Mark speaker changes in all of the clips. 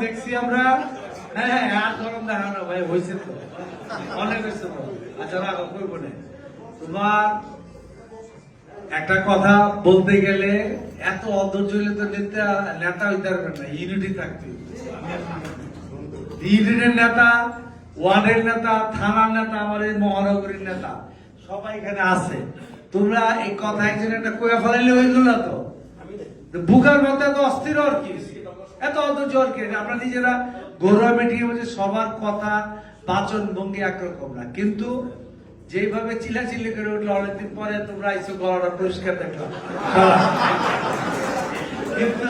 Speaker 1: দেখছি আমরা। হ্যাঁ হ্যাঁ, আর গরম দেখানো ভাই হয়েছে তো। অনেক হয়েছে তো। আচ্ছা কই বলে? তোমার একটা কথা বলতে গেলে এত তো নেতা নেতা হইতে পারবে না ইউনিটি থাকতে ইউনিটের নেতা ওয়ার্ডের নেতা থানার নেতা আমার এই মহানগরীর নেতা সবাই এখানে আছে। তোমরা এই কথা একজন একটা কয়ে ফেলাইলে হইল না তো? বুকার মধ্যে এত অস্থির আর কি এত অধৈর্য আর কি? আমরা নিজেরা গৌরব মিটিয়ে বলছি, সবার কথা বাচন ভঙ্গি একরকম না। কিন্তু যেভাবে চিল্লাচিল্লি করে উঠল, অনেকদিন পরে তোমরা আইসো, গলাটা পরিষ্কার দেখলাম কিন্তু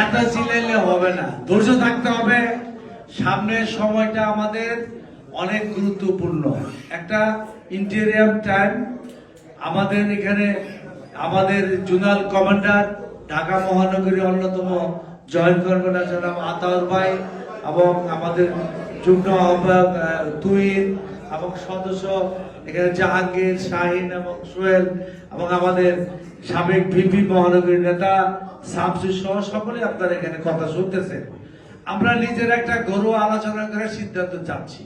Speaker 1: এত চিল্লাইলে হবে না। ধৈর্য থাকতে হবে। সামনের সময়টা আমাদের অনেক গুরুত্বপূর্ণ। একটা ইন্টেরিয়াম টাইম আমাদের এখানে, আমাদের জোনাল কমান্ডার, ঢাকা মহানগরীর অন্যতম জয়েন্ট কর্মকর্তা জনাব আতাউর ভাই এবং আমাদের যুগ্ম আহ্বায়ক আহ, তুহিন এবং সদস্য এখানে জাহাঙ্গীর শাহিন এবং সোহেল এবং আমাদের সাবেক ভিপি মহানগরীর নেতা শামসু সহ সকলে আপনারা এখানে কথা শুনতেছেন। আমরা নিজের একটা গরু আলোচনা করে সিদ্ধান্ত চাচ্ছি।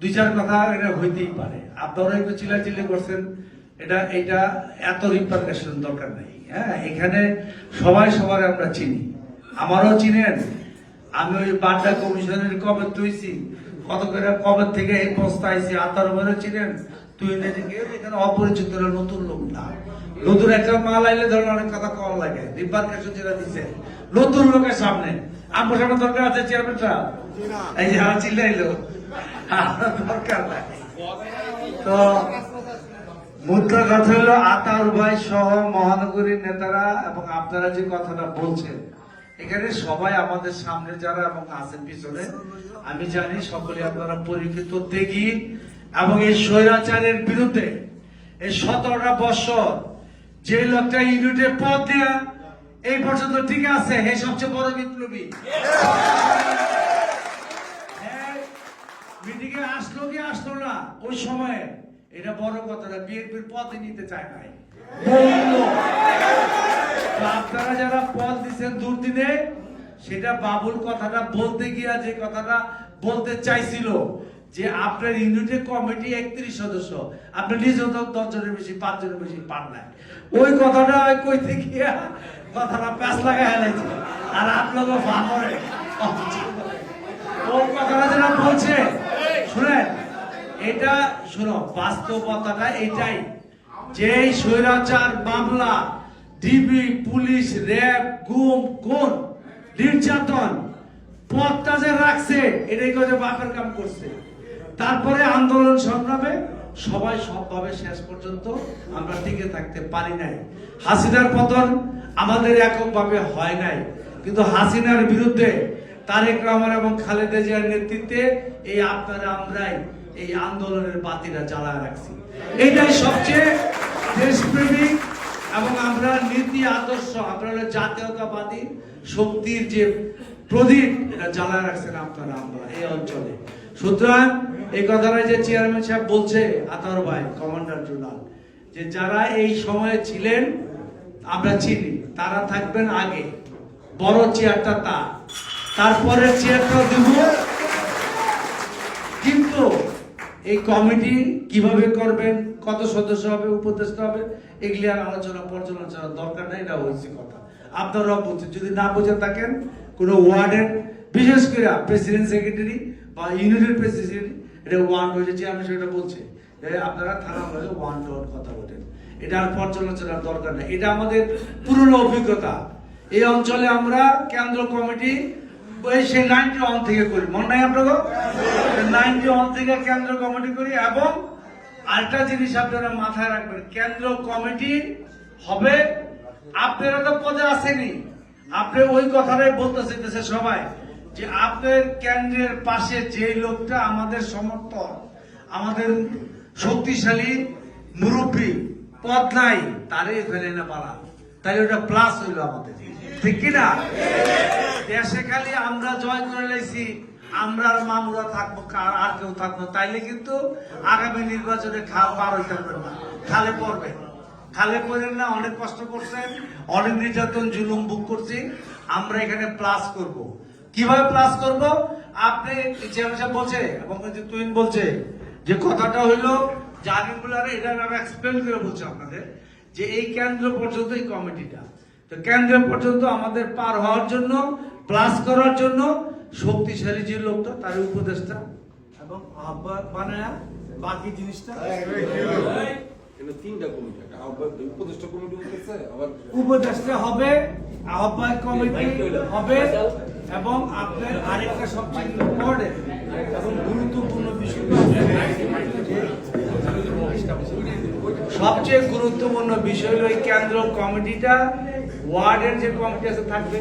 Speaker 1: দুই চার কথা এটা হইতেই পারে। আপনারা একটু চিল্লাচিল্লি করছেন এটা এটা এত রিপারকেশন দরকার নেই। হ্যাঁ এখানে সবাই সবার আমরা চিনি। আমারও চিনেন? আমি ওই বাড্ডা কমিশনের কবে তুইছি? কত করে কবে থেকে এই পোস্ত আইছি? আতার মনে চিনেন? তুই এখানে অপরিচিত নতুন লোক না। নতুন একটা মাল আইলে ধরুন অনেক কথা কম লাগে। রিপারকেশন যেটা দিছে। নতুন লোকের সামনে। আমার সামনে দরকার আছে চেয়ারম্যানটা এই যে আমার চিল্লাইলো। দরকার নাই। তো মুদ্র কথা হলো আতাউর ভাই সহ মহানগরীর নেতারা এবং আপনারা যে কথাটা বলছেন এখানে সবাই আমাদের সামনে যারা এবং আছেন পিছনে, আমি জানি সকলে আপনারা পরীক্ষিত দেখি এবং এই স্বৈরাচারের বিরুদ্ধে এই সতেরোটা বছর যে লোকটা ইউনিটে পথ দেয়া এই পর্যন্ত ঠিক আছে, হে সবচেয়ে বড় বিপ্লবী। মিটিং এ আসলো কি আসলো না? ওই সময়ে, এটা বড় কথা না, বিএনপির পথে নিতে চায় নাই। দুর্দিনে সেটা বাবুল কথাটা বলতে গিয়া যে কথাটা বলতে চাইছিল যে আপনার ইউনিটের কমিটি একত্রিশ সদস্য, আপনি নিজেও তো দশ জনের বেশি পাঁচ জনের বেশি পান নাই। ওই কথাটা ওই কইতে গিয়া কথাটা প্যাঁচ লাগাই হেলাইছে আর আপনাকে ভাবরে ওর কথাটা যেটা বলছে, শুনেন, এটা শুনো, বাস্তবতাটা এটাই। যে স্বৈরাচার মামলা ডিবি, পুলিশ, র্যাব, গুম কোন নির্যাতন পথটা যে রাখছে, এটাই কাজে বাপের কাম করছে। তারপরে আন্দোলন সংগ্রামে সবাই সবভাবে শেষ পর্যন্ত আমরা টিকে থাকতে পারি নাই। হাসিনার পতন আমাদের এককভাবে হয় নাই। কিন্তু হাসিনার বিরুদ্ধে তারেক রহমান এবং খালেদা জিয়ার নেতৃত্বে এই আপনারা আমরাই এই আন্দোলনের বাতিটা জ্বালায় রাখছি। এটাই সবচেয়ে দেশপ্রেমিক এবং আমরা নীতি, আদর্শ, আমরা হলো জাতীয়তাবাদী শক্তির যে প্রদীপ, এটা জ্বালায় রাখছেন আপনারা, আমরা এই অঞ্চলে। সুতরাং এই কথাটা যে চেয়ারম্যান সাহেব বলছে আতার ভাই, কমান্ডার জোনাল, যে যারা এই সময়ে ছিলেন, আমরা চিনি, তারা থাকবেন আগে। বড় চেয়ারটা তা তারপরে চেয়ারটা দিব কিন্তু এই কমিটি কীভাবে করবেন, কত সদস্য হবে, উপদেষ্টা হবে, এগুলি আর আলোচনা, পর্যালোচনা দরকার নেই, এটা হয়েছে কথা। আপনারা বুঝছেন যদি না বুঝে থাকেন, কোনো ওয়ার্ডের, বিশেষ করে প্রেসিডেন্ট সেক্রেটারি বা ইউনিটের প্রেসিডেন্ট এটা ওয়ার্ড হয়েছে চেয়ারম্যান সেটা বলছে আপনারা থানা হয়ে ওয়ান টু ওয়ান কথা বলেন। এটা আর পর্যালোচনার দরকার নেই। এটা আমাদের পুরনো অভিজ্ঞতা। এই অঞ্চলে আমরা কেন্দ্র কমিটি ওই সেই নাইনটি ওয়ান থেকে করি। মনে নাই আপনাকে নাইনটি ওয়ান থেকে কেন্দ্র কমিটি করি এবং আরেকটা জিনিস আপনারা মাথায় রাখবেন কেন্দ্র কমিটি হবে আপনারা তো পদে আসেনি আপনি ওই কথাটাই বলতে চাইতেছে সবাই যে আপনার কেন্দ্রের পাশে যে লোকটা আমাদের সমর্থন আমাদের শক্তিশালী মুরব্বী পদ নাই তারে ফেলে না পালা। তাই ওটা প্লাস হইল আমাদের। ঠিক কিনা? দেশে খালি আমরা জয় করে লাইছি আমরা আর মামুরা থাকব আর কেউ থাকব তাইলে কিন্তু আগামী নির্বাচনে খাল পার হইতে পারবে না। খালে পড়বে। খালে পড়েন না, অনেক কষ্ট করছেন, অনেক নির্যাতন, জুলুম বুক করছি। আমরা এখানে প্লাস করব। কীভাবে প্লাস করব? আপনি চেয়ারম্যান বলছে, এবং তুইন বলছে, যে কথাটা হইল জাহাঙ্গীরগুলারে এটা আমি এক্সপ্লেন করে বলছি আপনাদের, যে এই কেন্দ্র পর্যন্ত এই কমিটিটা। তো কেন্দ্র পর্যন্ত আমাদের পার হওয়ার জন্য প্লাস করার জন্য শক্তিশালী যে লোকটা তার উপদেশটা এবং আহ্বায়ক বানায় বাকি জিনিসটা
Speaker 2: তিনটা কমিটি একটা আহ্বায়ক উপদেষ্টা কমিটি আবার
Speaker 1: উপদেশটা হবে আহ্বায়ক কমিটি হবে এবং আপনার আরেকটা সবচেয়ে ইম্পর্টেন্ট এবং গুরুত্বপূর্ণ বিষয় সবচেয়ে গুরুত্বপূর্ণ বিষয় হলো এই কেন্দ্র কমিটিটা ওয়ার্ডের যে কমিটি আছে থাকবে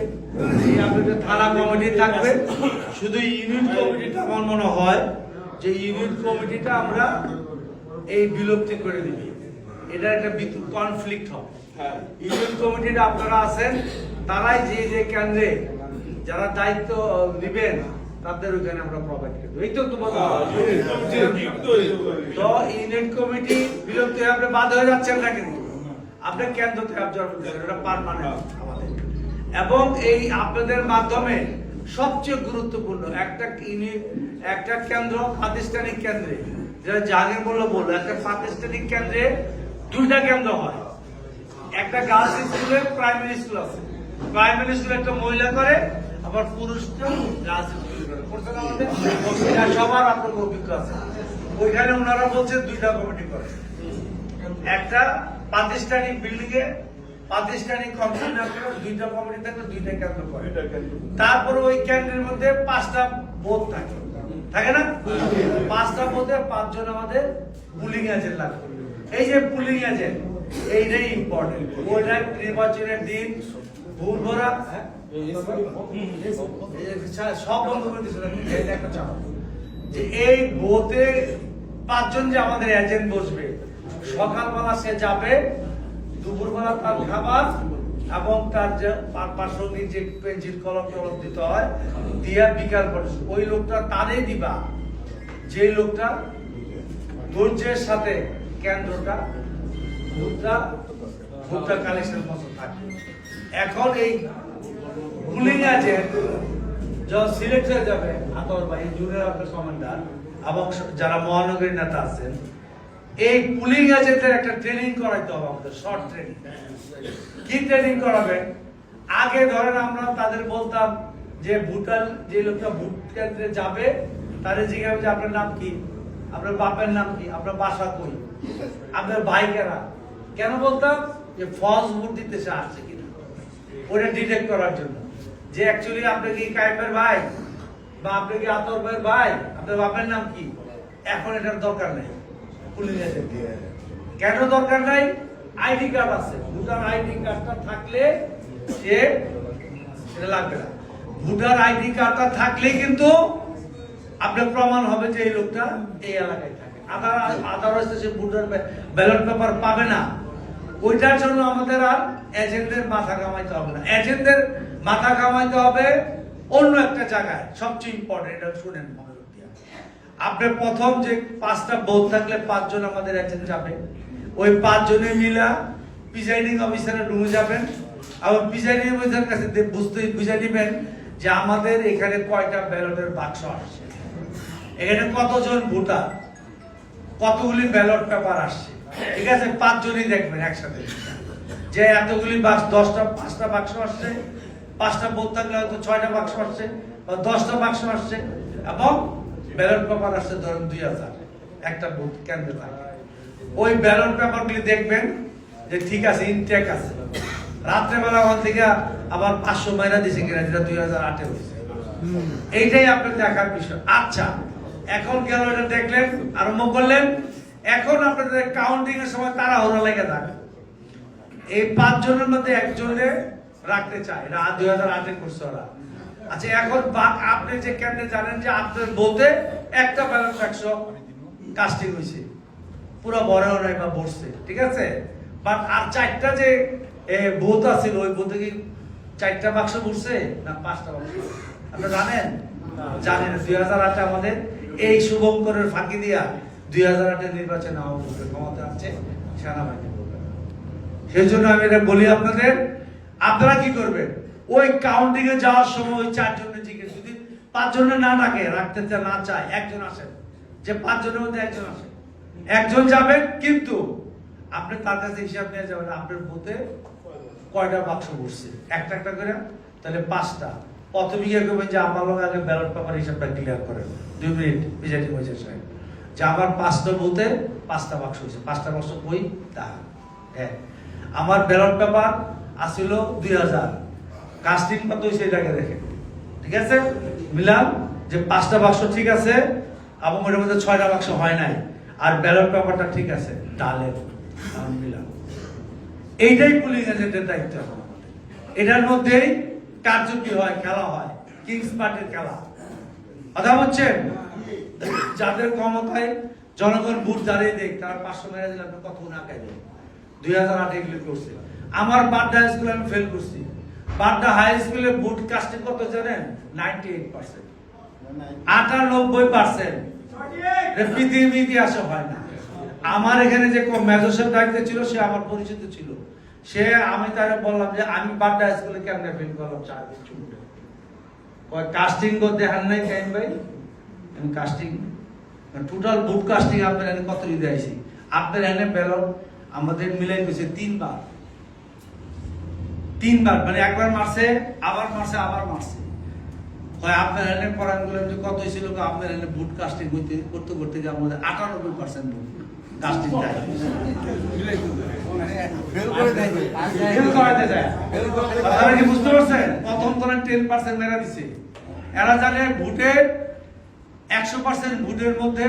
Speaker 1: থানা কমিটি থাকবে। শুধু ইউনিট কমিটিটা আমার মনে হয় যে ইউনিট কমিটিটা আমরা এই বিলুপ্তি করে দিবি। এটা একটা কনফ্লিক্ট হবে। ইউনিট কমিটিটা আপনারা আছেন তারাই যে যে কেন্দ্রে যারা দায়িত্ব নেবেন তাদের ওখানে আমরা প্রোভাইড করে এই তো তোমার তো ইউনিট কমিটি বিলুপ্তি হয়ে আপনি বাদ হয়ে যাচ্ছেন না কিন্তু আপনি কেন্দ্রতে অবজার্ভ করতেছেন এটা পারমানেন্ট আমাদের। এবং এই আপনাদের মাধ্যমে সবচেয়ে গুরুত্বপূর্ণ একটা একটা কেন্দ্র প্রাতিষ্ঠানিক কেন্দ্রে। যেটা জাহাঙ্গীর মোল্লা বলল, একটা প্রাতিষ্ঠানিক কেন্দ্রে দুইটা কেন্দ্র হয়। একটা গার্লস স্কুলে প্রাইমারি স্কুল আছে। প্রাইমারি স্কুলে একটা মহিলা করে, আবার পুরুষটা গার্লস স্কুলে করে। আমাদের? সবার আপনার অভিজ্ঞ আছে। ওইখানে ওনারা বলছে দুইটা কমিটি করে। একটা প্রাতিষ্ঠানিক বিল্ডিং এ প্রাতিষ্ঠানিক কম্পিউটার করে দুইটা কমিটি থাকলে দুইটা কেন্দ্র করে। তারপরে ওই কেন্দ্রের মধ্যে পাঁচটা বোধ থাকে। থাকে না? পাঁচটা বোধে পাঁচজন আমাদের পুলিং এজেন্ট লাগবে এই যে পুলিং এজেন্ট এইটাই ইম্পর্টেন্ট ওইটা নির্বাচনের দিন ভুল ভরা হ্যাঁ? সব বন্ধ করে দিয়েছিল। একটা চাপ। যে এই বোতে পাঁচজন যে আমাদের এজেন্ট বসবে সকালবেলা সে যাবে, দুপুরবেলা তার খাবার এবং তার যে পা- প্রাসঙ্গিক যে পেন্সিল কলম টলম দিতে হয়, দিয়া বিকাল পর্যন্ত ওই লোকটা তারই দিবা। যে লোকটা ধৈর্যের সাথে কেন্দ্রটা ভোটটা ভোটটা কালেকশন মতো থাকে। এখন এই পুলিং আছে যখন হয়ে যাবে, আতর ভাই, জুনিয়র অফিস কমান্ডার এবং যারা মহানগরী নেতা আছেন এই পুলিং এজেন্টের একটা ট্রেনিং করাইতে হবে আমাদের শর্ট ট্রেনিং কি ট্রেনিং করাবেন আগে ধরেন আমরা তাদের বলতাম যে ভুটান, যে লোকটা ভোট কেন্দ্রে যাবে, তাদের জিজ্ঞাসা যে আপনার নাম কি? আপনার বাপের নাম কি? আপনার বাসা কই? আপনার ভাই কেনা কেন বলতাম? যে ফলস ভোট দিতে সে আসছে কিনা। ওটা ডিটেক্ট করার জন্য। যে অ্যাকচুয়ালি আপনি কি কায়েমের ভাই? বা আপনি কি আতর ভাই? আপনার বাপের নাম কি? এখন এটার দরকার নেই। কেন দরকার নাই? আইডি কার্ড আছে। ভোটার আইডি কার্ডটা থাকলে সে এটা লাগবে না। ভোটার আইডি কার্ডটা থাকলে কিন্তু আপনার প্রমাণ হবে যে এই লোকটা এই এলাকায় থাকে। আদার আদারওয়াইজ সে ভোটার ব্যালট পেপার পাবে না। ওইটার জন্য আমাদের আর এজেন্টদের মাথা কামাইতে হবে না। এজেন্টদের মাথা কামাইতে হবে অন্য একটা জায়গায়। সবচেয়ে ইম্পর্টেন্ট এটা শুনেন। আপনার প্রথম যে পাঁচটা বোধ থাকলে পাঁচজন আমাদের এজেন্ট যাবে। ওই পাঁচজনে মিলা প্রিজাইডিং অফিসারের রুমে যাবেন। আবার প্রিজাইডিং অফিসারের কাছে বুঝতে বুঝে নেবেন যে আমাদের এখানে কয়টা ব্যালটের বাক্স আসছে। এখানে কতজন ভোটার? কতগুলি ব্যালট পেপার আসছে? ঠিক আছে? পাঁচজনই দেখবেন একসাথে। যে এতগুলি বাক্স, দশটা, পাঁচটা বাক্স আসছে। পাঁচটা বোধ থাকলে হয়তো ছয়টা বাক্স আসছে বা দশটা বাক্স আসছে। এবং ব্যালট পেপার আসছে ধরেন দুই হাজার। একটা বুথ কেন্দ্রে থাকে। ওই ব্যালট পেপারগুলি দেখবেন যে ঠিক আছে ইনটেক আছে। রাত্রেবেলা ওখান থেকে আবার পাঁচশো মাইনা দিছে কিনা, যেটা দুই হাজার আটে হয়েছে। এইটাই আপনার দেখার বিষয়। আচ্ছা এখন গেল এটা দেখলেন, আরম্ভ করলেন। এখন আপনাদের কাউন্টিং এর সময় তারা হরা লেগে থাকে এই পাঁচ জনের মধ্যে একজনে রাখতে চায়। এটা দুই হাজার আটে করছে ওরা। আচ্ছা এখন আপনি যে কেন্দ্রে জানেন যে আপনার বলতে একটা ব্যালট বাক্স কাস্টিং হয়েছে। পুরো বড়ও নাই বা বসছে, ঠিক আছে? বাট আর চারটা যে বোধ আছে, ওই বোধে কি চারটা বাক্স বসছে না পাঁচটা বাক্স আপনি জানেন? জানেন, দুই হাজার আটে আমাদের এই শুভঙ্করের ফাঁকি দিয়া দুই হাজার আটের নির্বাচনে ক্ষমতা আছে, সেনাবাহিনী সেই জন্য আমি এটা বলি আপনাদের, আপনারা কি করবেন? ওই কাউন্টিং এ যাওয়ার সময় ওই চারজনের জিজ্ঞেস যদি পাঁচজনে না ডাকে, রাখতে না চায়, একজন আসেন যে পাঁচজনের মধ্যে একজন আসেন একজন যাবেন কিন্তু আপনি তার কাছে হিসাব নিয়ে যাবেন, আপনার বুথে কয়টা বাক্স বসছে? একটা একটা করে, তাহলে পাঁচটা। প্রথমে গিয়ে করবেন যে আমার লোক আগে ব্যালট পেপার হিসাবটা ক্লিয়ার করেন দুই মিনিট, বিজেপি বলছে সাহেব যে আমার পাঁচটা বুথে পাঁচটা বাক্স হয়েছে পাঁচটা বাক্স কই? তা হ্যাঁ। আমার ব্যালট পেপার আসিল দুই হাজার। কাস্টিং কত সেই জায়গায় দেখে ঠিক আছে? মিলাম যে পাঁচটা বাক্স ঠিক আছে এবং ওটার মধ্যে ছয়টা বাক্স হয় নাই। আর ব্যালট পেপারটা ঠিক আছে, ডালের মিলাম এইটাই পুলিং এজেন্টের দায়িত্ব। এটার মধ্যেই কার্যকরী হয়, খেলা হয়, কিংস পার্টির খেলা। কথা হচ্ছে যাদের ক্ষমতায় জনগণ ভোট দাঁড়িয়ে দেখ তারা পাঁচশো মেরে দিলে আপনি কত না খাইবেন দুই হাজার আট এগুলি করছে। আমার হাই স্কুলে আমি ফেল করছি। বাড্ডা হাই স্কুলে ভোট কাস্টিং কত জানেন? নাইনটি এইট পার্সেন্ট আটানব্বই পার্সেন্ট পৃথিবী ইতিহাসে হয় না। আমার এখানে যে মেজর সাহেব ছিল সে আমার পরিচিত ছিল। সে আমি তারে বললাম যে আমি বাড্ডা স্কুলে কেমনে ফেল করলাম চার দিন ছুটে কয় কাস্টিং করতে হান নাই টাইম ভাই? আমি কাস্টিং টোটাল বুট কাস্টিং আপনার এখানে কত দিতে আইছি আপনার এখানে আমাদের মিলাই দিয়েছে তিনবার। তিনবার মানে একবার মারছে আবার মারছে আবার মারছে। হয় আপনার এখানে পড়ানগুলো কত ছিল আপনার এখানে বুট কাস্টিং করতে করতে করতে গিয়ে আমাদের আটানব্বই পার্সেন্ট বুট কাস্টিং যায়
Speaker 3: ফেল করে দেবে
Speaker 1: ফেল করাতে যায় আপনারা কি বুঝতে পারছেন? প্রথম ধরেন টেন পার্সেন্ট মেরা দিছে। এরা জানে ভোটের একশো পার্সেন্ট ভোটের মধ্যে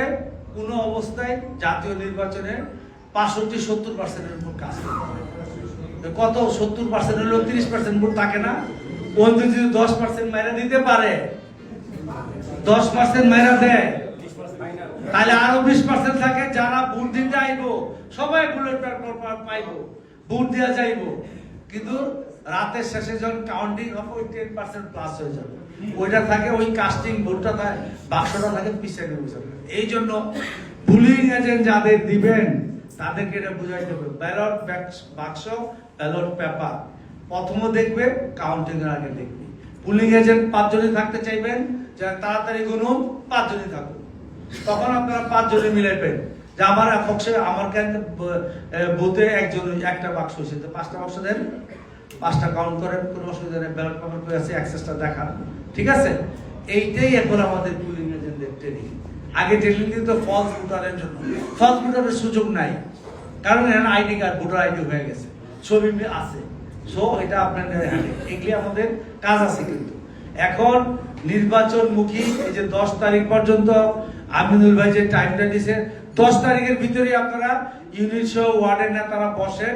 Speaker 1: কোনো অবস্থায় জাতীয় নির্বাচনে পাঁচষট্টি সত্তর পার্সেন্টের উপর কাজ করে। কত? সত্তর পার্সেন্ট হলেও তিরিশ পার্সেন্ট ভোট থাকে না। ওই যদি দশ পার্সেন্ট মেরা দিতে পারে, দশ পার্সেন্ট মেরা দেয়, তাহলে আরও বিশ পার্সেন্ট থাকে, যারা ভোট দিতে আইবো, সবাই বুলেট পাইবো, ভোট দেওয়া যাইবো। কিন্তু রাতের শেষে যখন কাউন্টিং হবে, ওই টেন পার্সেন্ট প্লাস হয়ে যাবে। ওইটা থাকে, ওই কাস্টিং ভোটটা থাকে, বাক্সটা থাকে পিছিয়ে নেবে এই জন্য পুলিং এজেন্ট যাদের দিবেন, তাদেরকে এটা বুঝাইতে হবে। ব্যালট বাক্স ব্যালট পেপার প্রথম দেখবে কাউন্টিং এর আগে দেখবে। পুলিং এজেন্ট পাঁচজনই থাকতে চাইবেন যে তাড়াতাড়ি গুনুন, পাঁচজনই থাকুন তখন আপনারা পাঁচজনে মিলাইবেন যে আমার পক্ষে আমার কেন বুথে একজন একটা বাক্স হয়েছে তো পাঁচটা বাক্স দেন। পাঁচটা কাউন্ট করেন, কোনো অসুবিধা নেই। ব্যালট পেপার করে আছে অ্যাক্সেসটা দেখান। ঠিক আছে? এইটাই এখন আমাদের পুলিং এজেন্টদের ট্রেনিং আগে ট্রেনিং দিত ফলস ভোটারের জন্য। ফলস ভোটারের সুযোগ নাই। কারণ এখানে আইডি কার্ড ভোটার আইডি হয়ে গেছে। ছবি আছে। সো এটা আপনাদের হাতে। এগুলি আমাদের কাজ আছে কিন্তু। এখন নির্বাচনমুখী, এই যে দশ তারিখ পর্যন্ত আমিনুল ভাই যে টাইমটা দিছে, দশ তারিখের ভিতরে আপনারা ইউনিট সহ ওয়ার্ডের নেতারা বসেন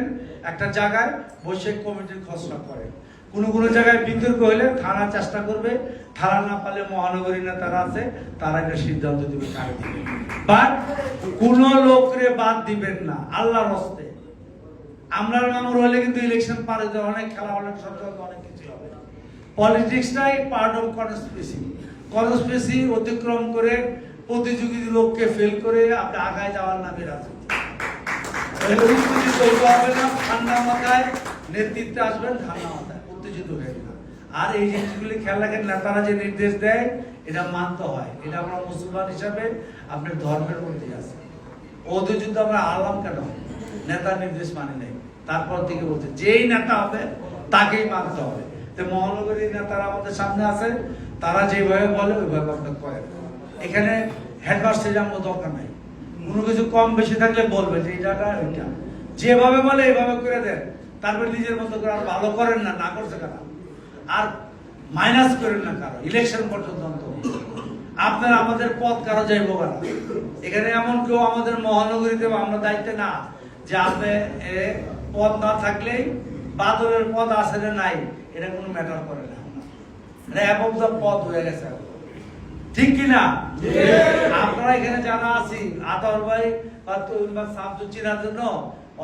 Speaker 1: একটা জায়গায়, বসে কমিটির খসড়া করেন। কোনো কোনো জায়গায় বিতর্ক হলে থানা চেষ্টা করবে, থানা না পালে মহানগরী নেতারা আছে, তারা একটা সিদ্ধান্ত দিবে কারে দিবে। বাট কোন লোকরে বাদ দিবেন না, আল্লাহর হস্তে। আমরা মামুর হলে কিন্তু ইলেকশন পারে যে অনেক খেলা, অনেক সচল অনেক কিছু হবে। পলিটিক্সটাই পার্ট অফ কনস্পিরেসি কনস্পিরেসি অতিক্রম করে প্রতিযোগী লোককে ফেল করে আপনি আগায় যাওয়ার নামে রাজনীতি ঠান্ডা মাথায় নেতৃত্বে আসবেন, ঠান্ডা মাথায় উত্তেজিত হয়ে আর এই জিনিসগুলি খেয়াল রাখেন, নেতারা যে নির্দেশ দেয়, এটা মানতে হয়। এটা আমরা মুসলমান হিসাবে আপনার ধর্মের মধ্যে আছে। ওদের যুদ্ধ আমরা আলাম কেন? নেতার নির্দেশ মানে নেই। তারপর থেকে বলছে, যেই নেতা হবে, তাকেই মানতে হবে। তো মহানগরীর নেতারা আমাদের সামনে আছে, তারা যেভাবে বলে ওইভাবে আপনার করেন এখানে হেডমাস্টার যাব দরকার নাই। কোনো কিছু কম বেশি থাকলে বলবে যে, এইটা ওইটা। যেভাবে বলে এইভাবে করে দেন। তারপর নিজের মতো করে আর ভালো করেন না না করছে কারা? আর মাইনাস করেন না কারও ইলেকশন পর্যন্ত। আপনার আমাদের পথ কারও যাইব কারা এখানে এমন কেউ আমাদের মহানগরীতে আমরা দায়িত্বে না যে, আপনি পদ না থাকলেই বাদরের পদ আছে না নাই এটা কোনো ম্যাটার করে না। এটা এবং পদ হয়ে গেছে। ঠিক কি না? আপনারা এখানে যারা আছি আতর ভাই বা তৈল বা সাবজু চিনার জন্য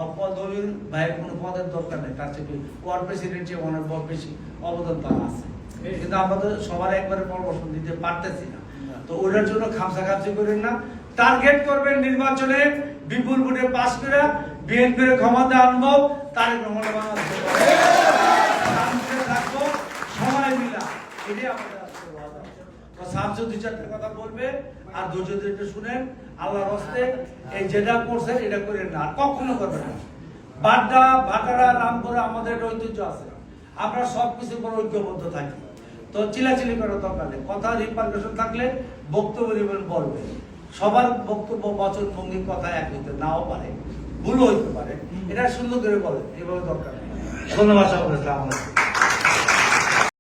Speaker 1: অপদলীয় ভাইয়ের কোনো পদের দরকার নেই। তার চেয়ে ওয়ার্ড প্রেসিডেন্ট চেয়ে অনেক বড় বেশি অবদান তার আছে। কিন্তু আমরা তো সবার একবারে পরামর্শ দিতে পারতেছি না। তো ওটার জন্য খামসা খামসি করেন না। টার্গেট করবেন নির্বাচনে বিপুল ভোটে পাস করে বিএনপির ক্ষমতা আনব রহমানের বাংলাদেশে থাকব সবাই মিলা। এটাই আমাদের চারটে কথা আর ধৈর্য হস্তে যেটা এটা না। আর কখনো না। বাড্ডা আমাদের ঐতিহ্য আছে। আমরা সব কিছু করে ঐক্যবদ্ধ থাকি। তো চিলাচিলি করার দরকার নেই। কথা রিপার্কেশন থাকলে বক্তব্য বলবে। সবার বক্তব্য বচন ভঙ্গি কথা এক হইতে নাও পারে। ভুলও হইতে পারে। এটা সুন্দর করে বলে এভাবে দরকার ধন্যবাদ সকলে